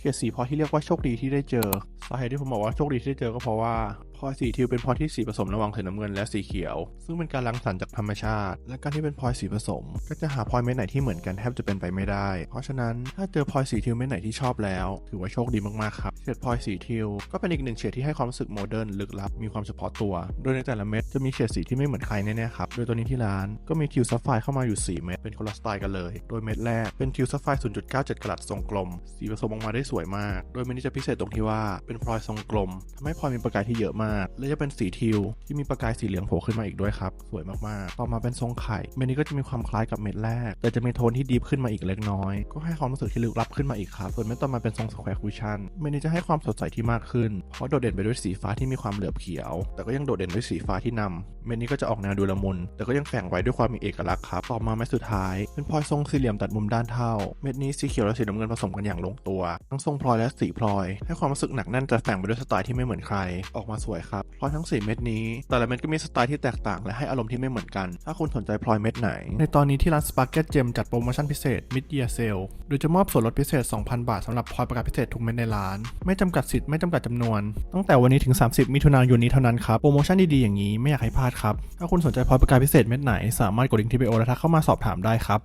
เขตสีพลอยที่เรียกว่าโชคดีที่ได้เจอสาเหตุที่ผมบอกว่าโชคดีที่ได้เจอก็เพราะว่า พลอยสีทิวเป็นพลอยที่สีผสมระหว่างสีน้ำเงินและสีเขียว ซึ่งเป็นการรังสรรค์จากธรรมชาติ และการที่เป็นพลอยสีผสม ก็จะหาพลอยเม็ดไหนที่เหมือนกันแทบจะเป็นไปไม่ได้ เพราะฉะนั้นถ้าเจอพลอยสีทิวเม็ดไหนที่ชอบแล้ว ถือว่าโชคดีมากๆครับเฉดพลอยสีทิวก็เป็นอีกหนึ่งเฉดที่ให้ความรู้สึกโมเดิร์นลึกลับมีความเฉพาะตัว โดยในแต่ละเม็ดจะมีเฉดสีที่ไม่เหมือนใครแน่ๆครับโดยตัวนี้ที่ร้านก็มีทิวซัฟไฟเข้ามาอยู่ 4 เม็ดเป็นคนละสไตล์กันเลย โดยเม็ดแรกเป็นทิวซัฟไฟ0.97 กรัตทรงกลม สีผสมออกมาได้สวยมาก โดยเม็ดนี้จะพิเศษตรงที่ว่าเป็นพลอยทรงกลมทำให้พลอยมีประกายที่เยอะมากและจะเป็นสีทิว ที่มีประกายสีเหลืองโผล่ขึ้นมาอีกด้วยครับ สวยมากๆ ต่อมาเป็นทรงไข่เม็ดนี้ก็จะมีความคล้ายกับเม็ดแรก แต่จะมีโทนที่ดีฟขึ้นมาอีกเล็กน้อย ก็ให้ความรู้สึกที่ลึกลับขึ้นมาอีกครับ ส่วนเม็ดต่อมาเป็นทรงสแควร์คูชั่นเม็ดนี้จะให้ความสดใสที่มากขึ้น เพราะโดดเด่นไปด้วยสีฟ้าที่มีความเหลือบเขียว แต่ก็ยังโดดเด่นด้วยสีฟ้าที่นำเม็ดนี้ก็จะออกแนวดูละมุน แต่ก็ยังแฝงไว้ด้วยความมีเอกลักษณ์ครับ ต่อมาเม็ดสุดท้าย เป็นพลอยทรงสี่เหลี่ยมตัดมุมด้านเท่า เม็ดนี้สีเขียวและสีน้ำเงินผสมกันอย่างลงตัว ทั้งทรงพลอยและสีพลอย ให้ความรู้สึกหนักแน่นแต่แฝงไปด้วยสไตล์ที่ไม่เหมือนใคร ออกมาสวยครับพลอยทั้งสี่เม็ดนี้ แต่ละเม็ดก็มีสไตล์ที่แตกต่างและให้อารมณ์ที่ไม่เหมือนกัน ถ้าคุณสนใจพลอยเม็ดไหน ในตอนนี้ที่ร้าน Sparket Gem จัดโปรโมชั่นพิเศษ Mid Year Sale โดยจะมอบส่วนลดพิเศษ 2,000 บาทสำหรับพลอยประกาศพิเศษทุกเม็ดในร้าน ไม่จำกัดสิทธิ์ไม่จำกัดจำนวน ตั้งแต่วันนี้ถึง 30 มิถุนายนนี้เท่านั้นครับโปรโมชั่นดีๆอย่างนี้ไม่อยากให้พลาดครับถ้าคุณสนใจพลอยประกาศพิเศษเม็ดไหนสามารถกดลิงก์ที่ไบโอและทักเข้ามาสอบถามได้ครับ